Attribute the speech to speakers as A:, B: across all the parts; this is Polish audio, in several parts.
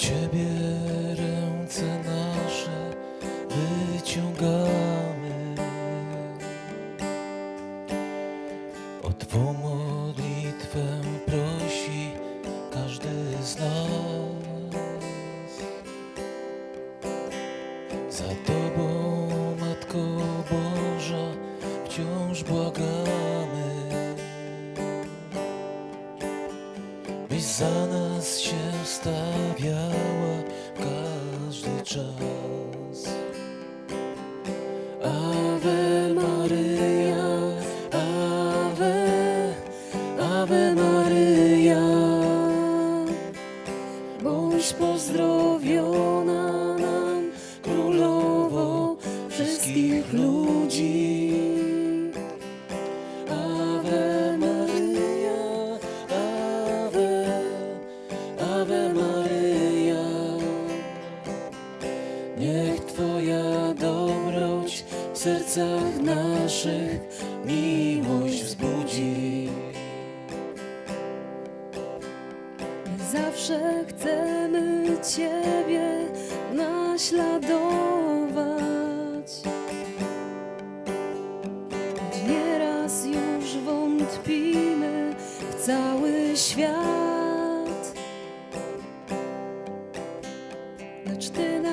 A: Ciebie ręce nasze wyciągamy. O Twą modlitwę prosi każdy z nas. Byś za nas się stawiała każdy czas. Ave Maryja, Ave, Ave Maryja. Bądź pozdrowiona nam, królowo wszystkich ludzi. Niech Twoja dobroć w sercach naszych miłość wzbudzi.
B: Zawsze chcemy Ciebie naśladować. Nieraz już wątpimy w cały świat. Lecz Ty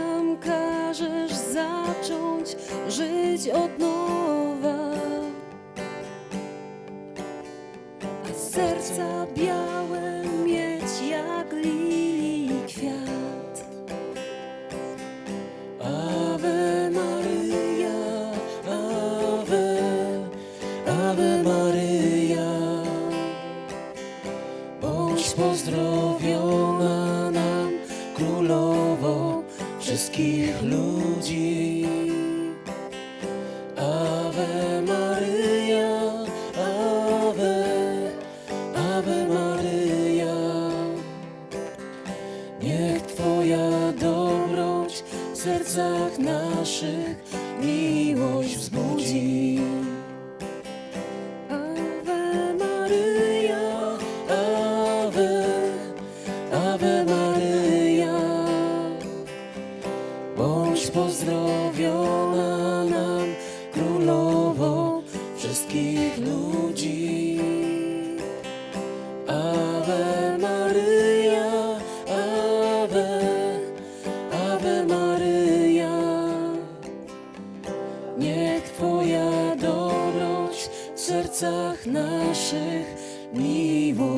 B: każesz zacząć żyć od nowa. A serca białe mieć jak lilii kwiat.
A: Ave Maryja, Ave, Ave Maryja. Bądź pozdrowiona nam, królowo wszystkich ludzi. Ave Maryja, Ave, Ave Maryja. Niech Twoja dobroć w sercach naszych Bądź pozdrowiona nam, królowo wszystkich ludzi. Ave Maryja, Ave, Ave Maryja. Niech Twoja dobroć w sercach naszych miłość.